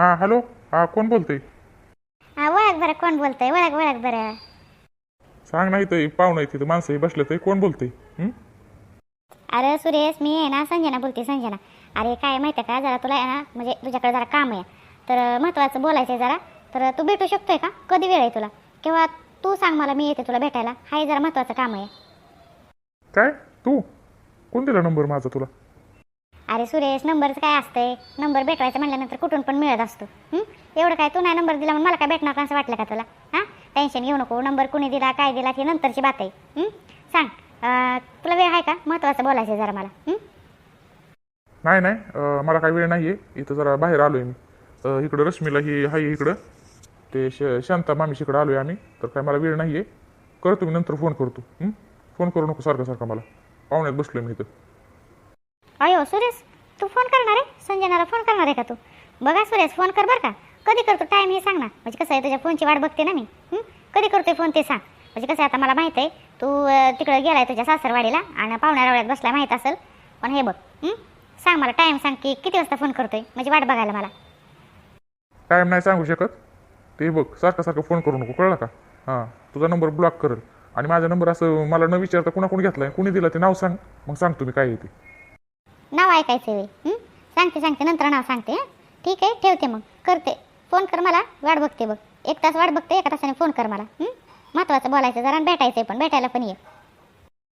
हां हॅलो? हां कोण बोलते हा ओळख बरं कोण बोलतंय? ओळख ओळख बरं. सांग नाही तर पाहुणं तिथं माणसं बसले तर कोण बोलते अरे सुरेश मी आहे ना संजना बोलते संजना. अरे काय माहिती का जरा तुला आहे ना म्हणजे तुझ्याकडे जरा काम आहे. तर महत्त्वाचं बोलायचं आहे जरा. तर तू भेटू शकतोय का? कधी वेळ आहे तुला? किंवा तू सांग मला मी येते तुला भेटायला. हाय जरा महत्त्वाचं काम आहे. काय? तू? कोण दिला नंबर माझा तुला? अरे सुरेश नंबरचं काय असतंय? नंबर भेटवायचं म्हणल्यानंतर कुठून पण मिळत असतो. एवढं काय तू नाही नंबर दिला म्हणून मला काय भेटणार का असं वाटलं का तुला? हां? टेन्शन घेऊ नको. नंबर कुणी दिला काय दिला ती नंतरची बात आहे. सांग. तुला वेळ आहे का? महत्त्वाचं बोलायचं आहे जरा मला. नाही नाही. मला काही वेळ नाही आहे इथं जरा बाहेर आलो आहे मी इकडं रश्मीला ही आहे इकडं. ते श शांता मामीशीकडं आलो आहे आम्ही. तर काय मला वेळ नाही आहे करतो मी नंतर फोन करतो. फोन करू नको सारखं सारखं मला. पाहुण्यात बसलो मी इथं. अयो सुरेश तू फोन करणार आहे? संजनाला फोन करणार आहे का तू? बघा सुरेश फोन कर बरं का. कधी करतो टाईम हे सांग ना. म्हणजे कसं आहे तुझ्या फोनची वाट बघते ना मी. कधी करतोय फोन ते सांग. म्हणजे कसं आहे आता मला माहीत आहे तू तिकडं गेलाय तुझ्या सासरवाडीला आणि पाहुण्या बसला माहीत असेल. पण हे बघ सांग मला टाईम सांग की किती वाजता फोन करतोय? म्हणजे वाट बघायला मला. टाईम नाही सांगू शकत. ते बघ सारखं सारखं फोन करू नको कळलं का? हां तुझा नंबर ब्लॉक करेल. आणि माझा नंबर असं मला न विचारता कुणा कोणी घेतलाय? कुणी दिला ते नाव सांग. मग सांगतो मी काय येते नाव ऐकायचं आहे? सांगते सांगते. नंतर नाव सांगते हं? ठीक आहे ठेवते मग. करते. फोन कर मला वाट बघते बघ. एक तास वाट बघते एका तासाने फोन कर मला? महत्त्वाचं बोलायचं जरा आणि भेटायचं पण भेटायला पण ये.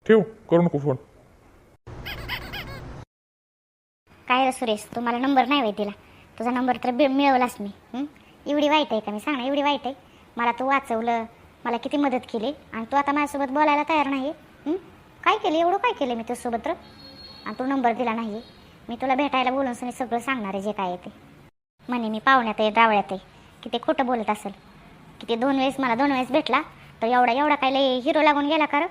ठेव करू नको फोन. काय रे सुरेश तू मला नंबर नाही वाईट दिला तुझा नंबर तर मिळवलाच मी? एवढी वाईट आहे का? मी सांग ना एवढी वाईट आहे. मला तू वाचवलं मला किती मदत केली आणि तू आता माझ्यासोबत बोलायला तयार नाही? काय केलं? एवढं काय केलं मी तुझ्यासोबत तर? आणि तू नंबर दिला नाही. मी तुला भेटायला बोलून सुनी सगळं सांगणार आहे जे काय आहे ते. म्हणे मी पाहुण्यात आहे डावळ्यात आहे. की ते खोटं बोलत असेल. की ते दोन वेळेस मला दोन वेळेस भेटला तर एवढा एवढा काय लई हिरो लागून गेला कर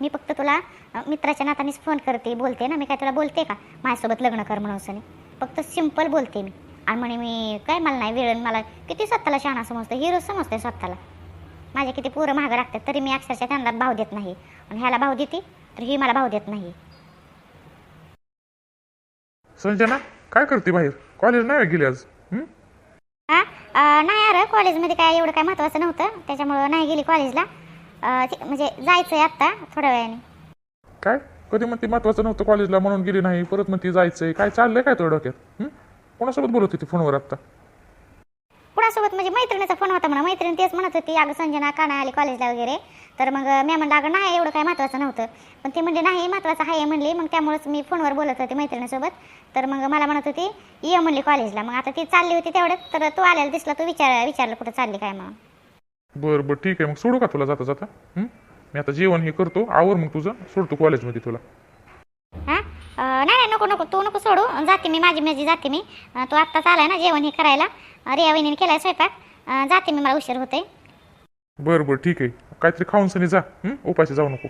मी फक्त तुला मित्राच्या नातानेच फोन करते बोलते ना. मी काय तुला बोलते का? माझ्यासोबत लग्न कर म्हणून सनी. फक्त सिंपल बोलते मी. आणि म्हणे मी काय मला नाही वेळ मला किती स्वतःला शहाणा समजतो हिरो समजते स्वतःला. माझे किती पोरं महाग लागतात तरी मी अक्षरशः त्यांना भाव देत नाही. आणि ह्याला भाव देते तर ही मला भाव देत नाही. संजना काय करते बाहेर? कॉलेज नाही गेली आज. हं? हा? अ, नाही अरे कॉलेजमध्ये काय एवढं काय महत्त्वाचं नव्हतं. त्याच्यामुळं नाही गेली कॉलेजला अ, ते- म्हणजे जायचं आहे आत्ता थोड्या वेळाने. काय? कधी म्हणते महत्वाचं नव्हतं कॉलेजला म्हणून गेली नाही परत म्हणते जायचंय. काय चाललंय काय तुझ्या डोक्यात? हं? कोणासोबत बोलत होती फोनवर आता कुणासोबत म्हणजे मैत्रिणीचा फोन होता म्हणा. मैत्रीण तेच म्हणत होती अगं संजना का नाही आली कॉलेजला वगैरे? तर मग मी म्हणलं अगं नाही एवढं काय महत्त्वाचं नव्हतं. पण ती म्हणजे नाही महत्त्वाचं आहे म्हणली. मग त्यामुळेच मी फोनवर बोलत होते मैत्रिणीसोबत. तर मग मला म्हणत होती ये म्हणली कॉलेजला मग आता ती चालली होती तेवढ्यात. तर तू आलेला दिसला तू विचार विचारलं कुठं चालली काय मग बरं बरं ठीक आहे. मग सोडू का तुला जाता जाता? मी आता जेवण हे करतो. आवर मग तुझं. सोडतो कॉलेजमध्ये तुला. हां? नको तू नको सोडू. जाते मी माझी माझी जाते मी. तू आत्ताच आलाय ना जेवण हे करायला? रिया वहिनीने केलाय स्वयंपाक. जाते मी मला उशीर होते बरं बरं ठीक आहे. काहीतरी खाऊन सनी जा? उपाशी जाऊ नको.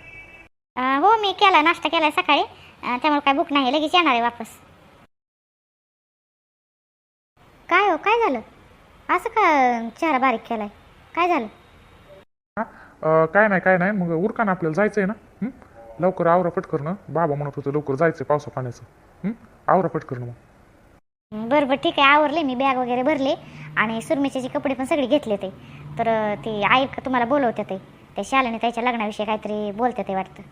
हो मी केला नाश्ता केलाय सकाळी. त्यामुळे काय भूक नाही लगेच येणार आहे वापस. काय हो काय झालं? असं का चेहरा बारीक केलाय? काय झालं? काय नाही काय नाही. मग उरका ना आपल्याला जायचंय ना? लवकर आवरा पटकर ना. बाबा म्हणत होतं लवकर जायचंय पावसा पाण्याचं? आवरा पटकर मग. बरं बरं ठीक आहे. आवरले मी बॅग वगैरे भरले आणि सुरमीचे कपडे पण सगळे घेतले ते. तर ते आई का तुम्हाला बोलवते ते. त्या शालेने त्याच्या लग्नाविषयी काहीतरी बोलते ते वाटतं.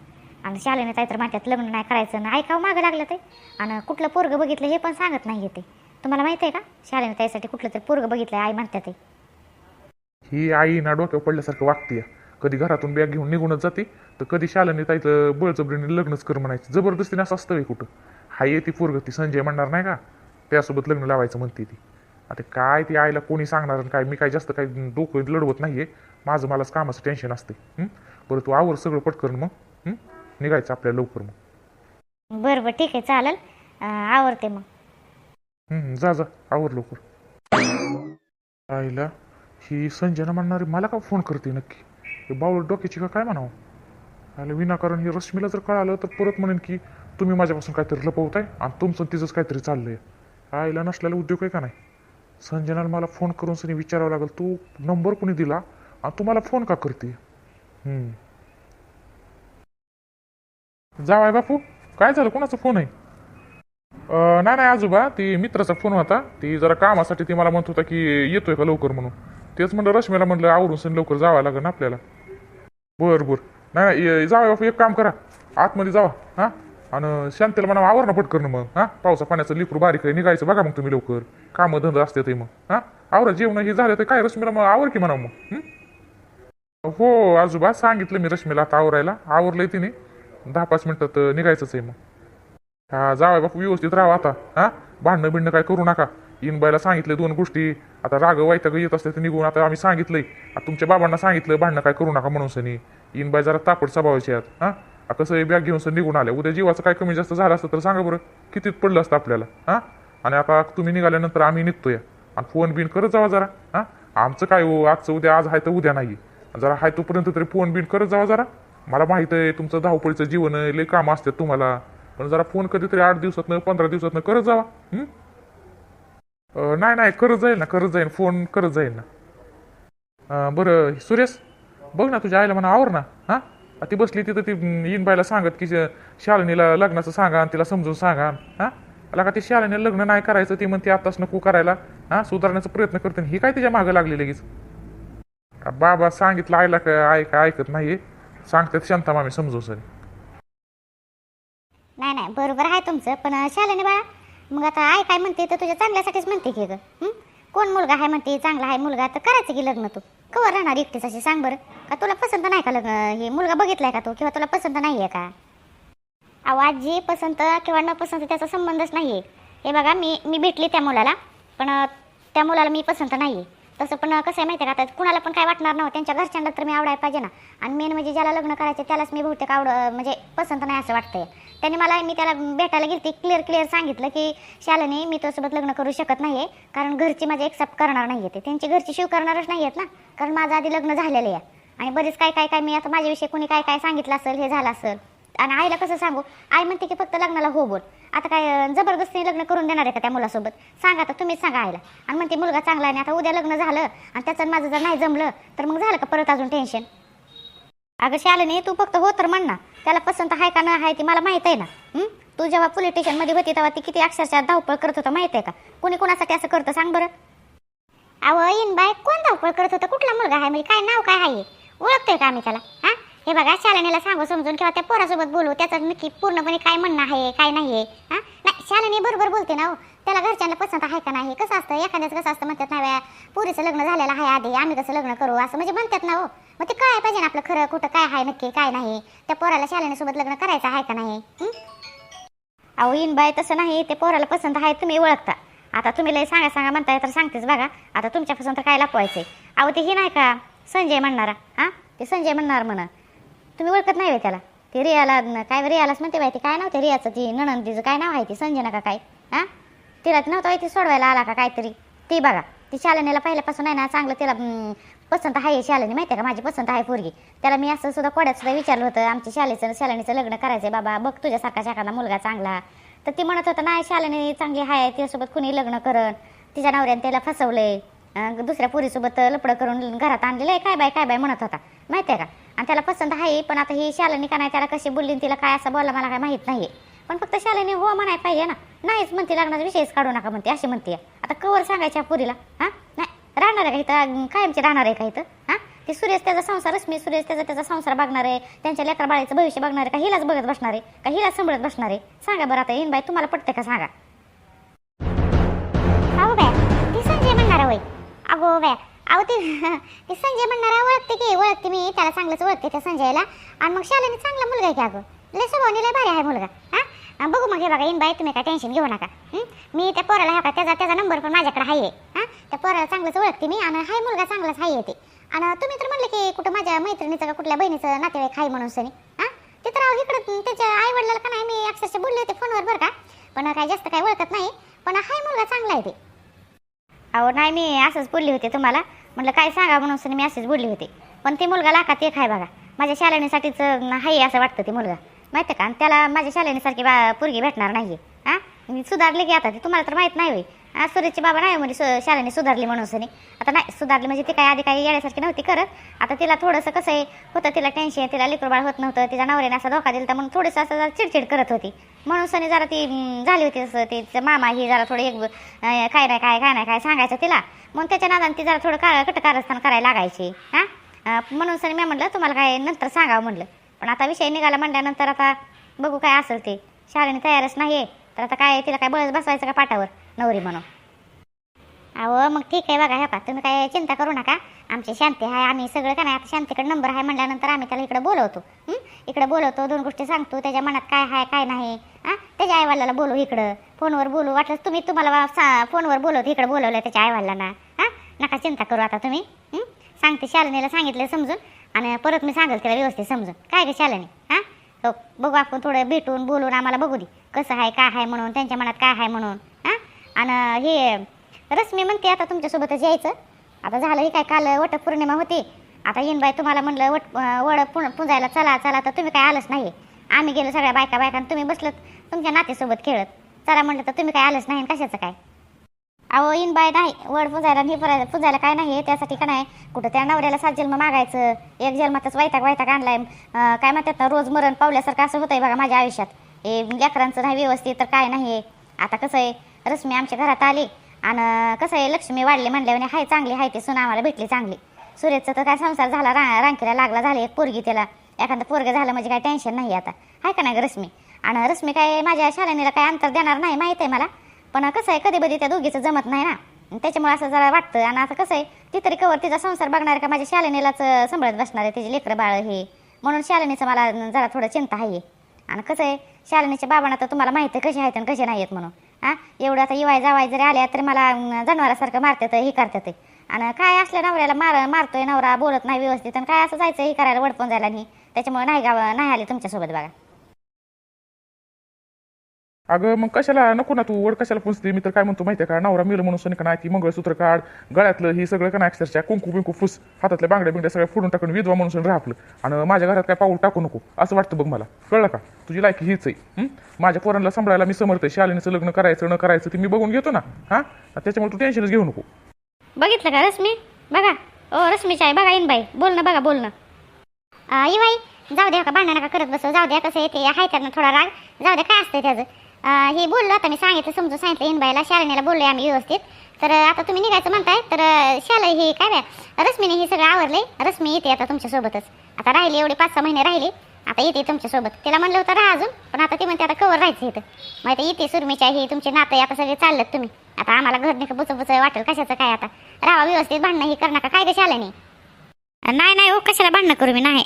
आणि शालेने काहीतरी म्हणतात लग्न नाही करायचं ना ऐकावं मागं लागलं ते. आणि कुठलं पोरगं बघितलं हे पण सांगत नाही ते. तुम्हाला माहिती आहे का? शालेने त्यासाठी कुठलं तरी पोरगं बघितलं आई म्हणतात ते. ही आई ना डोक्यावर पडल्यासारखं वागते कधी घरातून बॅग घेऊन निघूनच जाते तर कधी शालाने ताईचं बळजबरीने लग्नच कर म्हणायचं. जबरदस्तीने असं असतं कुठं. हाय आहे ती पोरग ती संजय म्हणणार नाही का? त्यासोबत लग्न लावायचं म्हणते ती. आता काय ती आईला कोणी सांगणार काय? मी काय जास्त काही डोकं लढवत नाहीये. माझं मलाच कामाचं टेन्शन असते हं? बरं तू आवर सगळं पटकन मग. हं? निघायचं आपल्याला लवकर मग. बरं बरं ठीक आहे. चालेल. आवरते मग. हं, जा जा. आवर लवकर. आईला ही संजना म्हणणारी मला का फोन करते नक्की? हे बावळ डोक्याची का काय म्हणावं? आणि विनाकारण हे रश्मीला जर कळालं तर परत म्हणेन की तुम्ही माझ्यापासून काहीतरी लपवताय आणि तुमचं तिचंच काहीतरी चाललंय. आईला नसलेला उद्योग आहे का नाही? संजनाला मला फोन करून सनी विचारावं लागेल तू नंबर कोणी दिला आणि तू मला फोन का करते जावाय बापू काय झालं? कोणाचा फोन आहे? नाही नाही आजोबा ती मित्राचा फोन होता. ती जरा कामासाठी ती मला म्हणत होता की येतोय का लवकर? म्हणून. तेच म्हणलं रश्मीला म्हणलं आवरून सन लवकर जावं लागेल ना आपल्याला. बर बर. नाही नाही ये- जावा बापू एक काम करा. आतमध्ये जावा हां? आणि शांतीला म्हणा आवर ना पटकन मग हां? पावसा पाण्याचं लिकरू बारीक आहे निघायचं. बघा मग तुम्ही लवकर. कामं धंदा असते ते मग हां? आवरा जेवण हे झालं तर काय रश्मीला मग आवर की म्हणा मग हं? हो आजोबा सांगितलं मी रश्मीला आता आवरायला. आवरलंय तिने. दहा पाच मिनिटात अं, निघायचंच आहे मग. हा जावा बापू व्यवस्थित राहा आता हा? भांडणं बिंडणं काय करू नका. इनबाईला सांगितले दोन गोष्टी. आता राग वाईटग येत असते ते निघून आता आम्ही सांगितलंय. आता तुमच्या बाबांना सांगितलं भांडणं काय करू नका म्हणून सनी. इनबाई जरा तापड स्वभावाची आहेत हां? कसं हे बॅग घेऊन सर निघून आल्या. उद्या जीवाचं काय कमी जास्त झालं असतं तर सांगा बरं कितीत पडलं असतं आपल्याला? हां? आणि आता तुम्ही निघाल्यानंतर आम्ही निघतोय. आणि फोन बिन करत जावा जरा. हां? आमचं काय हो? आजचं उद्या आज आहे तर उद्या नाही जरा आहे तोपर्यंत तरी फोन बिन करत जावा जरा. मला माहीत आहे तुमचं धावपळीचं जीवन आहे लय कामं असतात तुम्हाला. पण जरा फोन कधीतरी आठ दिवसातनं पंधरा दिवसातनं करत जावा. हं? नाही नाही करत जाईल ना करत जाईल. फोन करत जाईल ना. बरं सुरेश बघ ना तुझ्या आईला म्हणा आवर ना हां? ती बसली तिथं ती इन बायला सांगत की शालिनीला लग्नाचं सांगा आणि तिला समजून सांगा हां? मला का ती शालिनीला लग्न नाही करायचं ती म्हणते आत्ताच नको करायला हां? सुधारण्याचा प्रयत्न करते ही काय तिच्या मागं लागली लगेच? बाबा सांगितलं आईला का ऐक ऐकत नाही सांगतात शांता मामी समजू सर नाही नाही बरोबर आहे तुमचं पण शालिनी बाळा मग आता आई काय म्हणते? तर तुझ्या चांगल्यासाठीच म्हणते की ग. कोण मुलगा आहे म्हणते? चांगला आहे मुलगा. तर करायचं की लग्न तू. कवर राहणार एकटीच अशी सांग बरं. का तुला पसंत नाही का लग्न? हे मुलगा बघितलाय का तू? किंवा तुला पसंत नाही आहे का? अहो आजी पसंत किंवा न पसंत त्याचा संबंधच नाही आहे हे बघा मी मी भेटली त्या मुलाला पण त्या मुलाला मी पसंत नाही आहे तसं पण कसं आहे माहिती आहे का आता कुणाला पण काय वाटणार नव्हतं त्यांच्या घरच्यांना तर मी आवडायला पाहिजे ना. आणि मेन म्हणजे ज्याला लग्न करायचं त्यालाच मी बहुतेक आवड म्हणजे पसंत नाही असं वाटतंय. त्याने मला मी त्याला भेटायला गेली क्लिअर क्लिअर सांगितलं की शालेने मी तुझ्यासोबत लग्न करू शकत नाही आहे कारण घरची माझे एक्सेप्ट करणार नाही आहे ते. त्यांची घरची शिव करणारच नाही आहेत ना कारण माझं आधी लग्न झालेलं आहे. आणि बरेच काय काय काय मी आता माझ्याविषयी कोणी काय काय सांगितलं असेल हे झालं असेल. आणि आईला कसं सांगू? आई म्हणते की फक्त लग्नाला हो बोल. आता काय जबरदस्ती जबरदस्तीने लग्न करून देणार आहे का त्या मुलासोबत सांगा आता तुम्हीच सांगा आईला. आणि म्हणते मुलगा चांगला आहे आता उद्या लग्न झालं आणि त्याचं माझं जर नाही जमलं तर मग झालं का परत अजून टेन्शन अगं शालिनी तू फक्त हो तर म्हण ना. त्याला पसंत आहे का न आहे ती मला माहीत आहे ना. तू जेव्हा पोलीस स्टेशनमध्ये होती तेव्हा ती किती अक्षरशः धावपळ करत होतं माहीत आहे का? कोणी कोणासाठी असं करतं सांग बरं. अहो इन बाय कोण धावपळ करत होतं? कुठला मुलगा आहे? म्हणजे काय नाव काय आहे? ओळखतोय का आम्ही त्याला? हा? हे बघा शालनीला सांगू समजून किंवा त्या पोरासोबत बोलू त्याचं नक्की पूर्णपणे काय म्हणणं आहे काय नाही आहे हा? नाही शालनी बरोबर बोलते ना हो. त्याला घरच्यांना पसंत आहे का नाही? कसं असतं? एखाद्याचं कसं असतं म्हणतात ना व्या पुरीचं लग्न झालेलं आहे आधी आम्ही कसं लग्न करू? असं म्हणजे म्हणतात ना हो. मग ते काय पाहिजे ना आपलं खरं कुठं काय आहे नक्की काय नाही. त्या पोराला शालनीसोबत लग्न करायचं आहे का नाही? अहो इन बाय तसं नाही ते पोराला पसंत आहे तुम्ही ओळखता. आता तुम्ही लय सांगा सांगा म्हणताय तर सांगतेच बघा. आता तुमच्यापासून तर काय लपवायचंय? अहो ते ही नाही का संजय म्हणणारा हा? ते संजय म्हणणार म्हणा. तुम्ही ओळखत नाही होय त्याला. ते रियाला काय रियालाच म्हणते बाई ते काय नाव ते रियाचं ती नणंदीचं काय नाव आहे ती संजय नका काय? हा? तिला नव्हतं ती सोडवायला आला का काहीतरी. ती बघा ती शालिनीला पहिल्यापासून आहे ना चांगलं तिला पसंत आहे शालनी माहिती आहे का? माझी पसंत आहे पोरगी. त्याला मी असं सुद्धा कोड्यात सुद्धा विचारलं होतं आमच्या शालेचं शालनीचं लग्न करायचंय बाबा बघ तुझ्यासारखा शाखाना मुलगा चांगला. तर ती म्हणत होतं नाही शालनी चांगली आहे तिच्यासोबत कुणी लग्न करण. तिच्या नवऱ्याने त्याला फसवलंय. दुसऱ्या पोरीसोबत लपडं करून घरात आणलेलं आहे काय बाय काय बाय म्हणत होता. माहिती आहे का? आणि त्याला पसंत आहे पण आता ही शालिनी का नाही त्याला कशी बोलली तिला काय असं बोलला मला काय माहीत नाही. पण फक्त शालिनी हो म्हणाय पाहिजे ना. नाहीच म्हणते लग्नाचा विषयच काढू नका म्हणते अशी म्हणते. आता कवर सांगायच्या पुरीला हां? नाही राहणार आहे का इथं? कायमची राहणार आहे का इथं? हां? ते सुरेश त्याचा संसारच मी सुरेश त्याचा त्याचा संसार बघणार आहे. त्यांच्या लेकरा बाळाचं भविष्य बघणार आहे. का हिलाच बघत बसणार आहे? का हिलाच सांभाळत बसणार आहे? सांगा बरं आता येईन बाई तुम्हाला पटते का सांगा? अहो बॅ ती संजय म्हणणार होय. अगो बॅ अहो ते ती संजय म्हणणारा ओळखते की ओळखते मी. त्याला चांगलंच ओळखते त्या संजयला. आणि मग शालेने चांगला मुलगा आहे की अगं? लय स्वभावने लय भारी आहे मुलगा. हा? बघू मग हे बघा इन बाई तुम्ही काय टेन्शन घेऊ नका. मी त्या पोराला हा का त्याचा त्याचा नंबर पण माझ्याकडे आहे हां? त्या पोराला चांगलंच ओळखते मी आणि हाय मुलगा चांगलाच आहे ते. आणि तुम्ही तर म्हणले की कुठं माझ्या मैत्रिणीचं का कुठल्या बहिणीचं नातेवाईक आहे म्हणून सनी. हा? ते तर अहो इकडं त्याच्या आई वडिलाला का नाही मी अक्षरशः बोलले होते फोनवर बरं का. पण काय जास्त काय ओळखत नाही. पण हाय मुलगा चांगला आहे ते. अहो नाही मी असंच बोलली होते तुम्हाला. म्हटलं काय सांगा म्हणून सनी मी असेच बोलली होते. पण ते मुलगा लाखात एक आहे बघा. माझ्या शालिनीसाठीच आहे असं वाटतं ते मुलगा. माहिती का? आणि त्याला माझ्या शालिनीसारखी बा पोरगी भेटणार नाही आहे हां मी सुधारले की आता ते तुम्हाला तर माहीत नाही होय. हा सुरेशची बाबा नाही म्हणजे शाळेने सुधारली म्हणून सनी. आता नाही सुधारली म्हणजे ती काय आधी काही येण्यासारखी नव्हती करत. आता तिला थोडंसं कसं आहे होतं तिला टेन्शन तिला लेकरबाळ होत नव्हतं तिच्या नवऱ्याने असा धोका दिला म्हणून थोडंसं असं जरा चिडचिड करत होती. म्हणून सनी जरा ती झाली होती असं तिचं मामा ही जरा थोडं एक काय नाही काय काय नाही काय सांगायचं तिला. मग त्याच्या नादाने ती जरा थोडं का कटकारस्थान करायला लागायची. हां? म्हणून सनी मी म्हटलं तुम्हाला काय नंतर सांगावं म्हटलं पण आता विषय निघाला म्हणल्यानंतर आता बघू काय असेल ते. शाळेने तयारच नाही आहे तर आता काय तिला काय बस बसवायचं का पाठावर? नवरी म्हणून. अहो मग ठीक आहे बघा हे पा तुम्ही काय चिंता करू नका. आमची शांती आहे आम्ही सगळं का नाही आता शांतीकडे नंबर आहे म्हणल्यानंतर आम्ही त्याला इकडे बोलवतो. इकडं इकडे बोलवतो दोन गोष्टी सांगतो त्याच्या मनात काय आहे काय नाही. हां? त्याच्या आईवाल्याला बोलू इकडं. फोनवर बोलू वाटलं तुम्ही तुम्हाला सा- फोनवर बोलवतो इकडे बोलवलं त्याच्या आईवाल्याला हां? नका चिंता करू आता तुम्ही. सांगते शालिनीला सांगितलं समजून आणि परत मी सांगेल तिला व्यवस्थित समजून. काय ग शालिनी? हां हो, बघू आपण थोडं भेटून बोलून आम्हाला बघू दे कसं आहे काय आहे म्हणून त्यांच्या मनात काय आहे म्हणून. आणि हे रश्मी म्हणते आता तुमच्यासोबतच यायचं. आता झालं हे काय काल वट पौर्णिमा होती. आता येईन बाई तुम्हाला म्हणलं वट वड पुन पुजायला चला चला तर तुम्ही काय आलंच नाही. आम्ही गेलो सगळ्या बायका बायका तुम्ही बसलत तुमच्या नातेसोबत खेळत. चला म्हणलं तर तुम्ही काय आलंच नाही आणि कशाचं काय? अहो इन बाय नाही वड पुजायला आणि हे पुजायला पुजायला काय नाही त्यासाठी का नाही कुठं त्या नवऱ्याला सात जन्म मागायचं एक जन्मातच वैताग वैताग आणलाय. काय म्हणतात ना रोज मरण पावल्यासारखं असं होतंय बघा माझ्या आयुष्यात. हे लेकरांचं नाही व्यवस्थित तर काय नाही आता कसं आहे रश्मी आमच्या घरात आली. आणि कसं आहे लक्ष्मी वाढली म्हणल्याने हाय चांगली हाय ती सून आम्हाला भेटली चांगली. सुरेशचा तर काय संसार झाला रा रांकीला लागला झाली एक पोरगी त्याला एखादं पोरगं झालं म्हणजे काय टेन्शन नाही आता. हाय का नाही रश्मी? आणि रश्मी काय माझ्या शालेनीला काय अंतर देणार नाही माहीत आहे मला. पण कसं आहे कधी कधी त्या दोघीचं जमत नाही ना. त्याच्यामुळे असं जरा वाटतं. आणि आता कसं आहे ती तरी कवर तिचा संसार बघणार का? माझ्या शालेनीलाच सांभाळत बसणार आहे तिचे लेकरं बाळ हे. म्हणून शालिनीचं मला जरा थोडं चिंता आहे. आणि कसं आहे शालिनीच्या बाबांना तर तुम्हाला माहिती आहे कसे आहेत आणि कसे नाही आहेत म्हणून. हां? एवढं आता येवाय जावाय जरी आल्या तरी मला जनावरासारखं मारतात हे करतात आणि काय असल्या नवऱ्याला मार मारतोय नवरा बोलत नाही व्यवस्थित. आणि काय असं जायचं हे करायला वडपण जायला नाही. त्याच्यामुळे नाही गाव नाही आले तुमच्यासोबत बघा. अगं मग कशाला? नको ना तू वड कशाला पुसते? मी तर काय म्हणतो माहिती आहे का? नवरा मिळलं म्हणून सनी का नाही ती मंगळसूत्र काढ गळ्यातलं ही सगळं का नाही अक्षरशः कुंकू बिंकू फुस हातातल्या बांगड्या बिंगड्या सगळ्या फोडून टाकून विधवा म्हणून सनी राहपलं आणि माझ्या घरात काय पाऊल टाकू नको असं वाटतं बघ मला. कळलं का? तुझी लायकी हीच आहे. हं? माझ्या पोरांना सांभाळायला मी समर्थ आहे. शालिनीचं लग्न करायचं न करायचं ते मी बघून घेतो ना. हां? त्याच्यामुळे तू टेन्शनच घेऊ नको. बघितलं का रश्मी? बघा. ओ रश्मीची आहे बघा बाई बोलणं बघा बोलणं आई बाई जाऊ द्या का भांडण नका करत बसू. जाऊ द्या कसं येते आहे त्यांना थोडा राग. जाऊ द्या काय असतं त्याचं? हे बोललो आता मी सांगितलं समजून सांगितलं इनबाईला शालिनीला बोललो आम्ही व्यवस्थित. तर आता तुम्ही निघायचं म्हणताय तर अं, हे काय बे, रश्मीने हे सगळं आवरले रश्मी येते आता तुमच्यासोबतच आता राहिली एवढे पाच सहा महिने राहिली. आता येते तुमच्यासोबत तिला म्हणलं होतं राहा अजून पण आता ती म्हणते आता कवर राहायचं इथं. मग आता येते सुरमीच्या हे तुमचे नातं आता सगळे चाललेत तुम्ही. आता आम्हाला घर नाही बुच बुच वाटेल कशाचं काय आता? राहा व्यवस्थित भांडणं हे कर नका काय कशा आलं नाही नाही नाही कशाला भांडणं करू मी? नाही.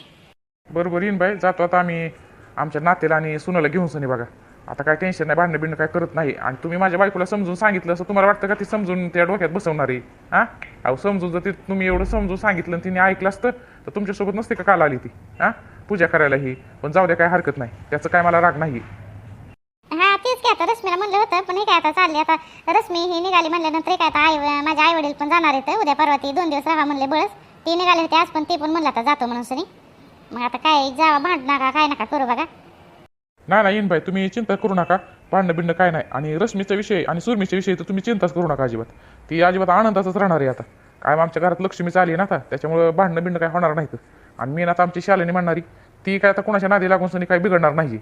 बरोबर येईन बाई जातो आता आम्ही आमच्या नातेला आणि सुनाला घेऊन सनी बघा. आता काय टेन्शन नाही भांडणं बिंडणं काय करत नाही. आणि तुम्ही माझ्या बायकोला समजून सांगितलं असं तुम्हाला वाटतं का ती समजून त्या डोक्यात बसवणार? आहे हां? अहो समजून जर ती तुम्ही एवढं समजून सांगितलं आणि तिने ऐकलं असतं तर तुमच्यासोबत नसते का काल आली ती? हां? पूजा करायला ही पण जाऊ द्या काय हरकत नाही. त्याचं काय मला राग नाही हा तेच काय आता रश्मीला म्हणलं होतं पण हे काय आता चालली आता रश्मी ही निघाली म्हणल्यानंतर काय आता आई माझ्या आई वडील पण जाणार आहेत. उद्या परवा ती दोन दिवस राहा म्हणले बळच. ती निघाले होते आज पण ते पण म्हणलं आता जातो म्हणून सनी. मग आता काय जावा भांड नका काय नका करू बघा. नाही नाही भाई तुम्ही चिंता करू नका. भांडणं बिंड काय नाही. आणि रश्मीचा विषय आणि सुरमीच्या विषयी तर तुम्ही चिंताच करू नका अजिबात. ती अजिबात आनंदातच राहणार आहे आता. काय आमच्या घरात लक्ष्मीच आली आहे ना आता त्याच्यामुळं भांडणं बिंड काय होणार नाहीत. आणि मी आता आमची शालेने म्हणणारी ती काय आता कोणाच्या नादी लागून सुनी काय बिघडणार नाही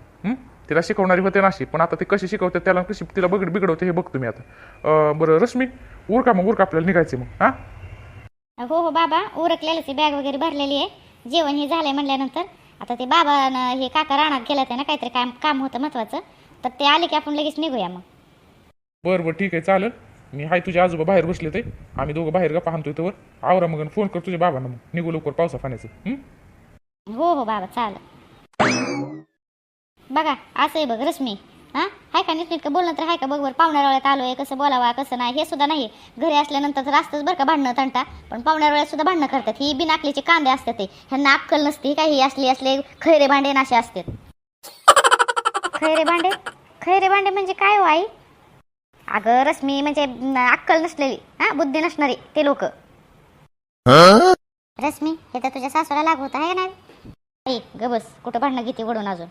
तिला शिकवणारी होते नाशी पण आता ती कशी शिकवते त्याला कशी तिला बघ बिघडवते हे बघतो मी आता. बरं रश्मी उरका मग उरका आपल्याला निघायचं मग. हां? हो हो बाबा उरकलेलं बॅग वगैरे भरलेली आहे. जेवण हे झालंय म्हणल्यानंतर. आता ते बाबा हे काका रानात गेलं ते ना काहीतरी काम काम होतं महत्वाचं. तर ते आले की आपण लगेच निघूया मग. बरं बरं ठीक आहे चालेल. मी हाय तुझे आजोबा बाहेर बसले ते आम्ही दोघं बाहेर गप्पा हाणतोय तर आवरा मग फोन कर तुझ्या बाबांना मग. निघू लवकर पावसा पाण्याचं हं? हो हो बाबा चालेल. बघा असं आहे बघ रश्मी. हा? हाय का नीटनेटकं बोलणं तर हाय का? बघ बरं पाहुण्या वेळात आलोय कसं बोलावा कसं नाही हे सुद्धा नाही. घरी असल्यानंतर तर असतंच बरं का भांडणं तंटा. पण पाहुण्या सुद्धा भांडणं करतात. ही बिनाकलीचे कांदे असतात ते. ह्यांना अक्कल नसती काही ही असली असले खैरे भांडे नाशे असतात. खैरे भांडे? खैरे भांडे म्हणजे काय हो आई? अगं रश्मी म्हणजे अक्कल नसलेली. हा? बुद्धी नसणारी ते लोक. रश्मी हे तर तुझ्या सासूला लागू होत आहे ना आई गबस कुठं भांडणं घेते वडून अजून?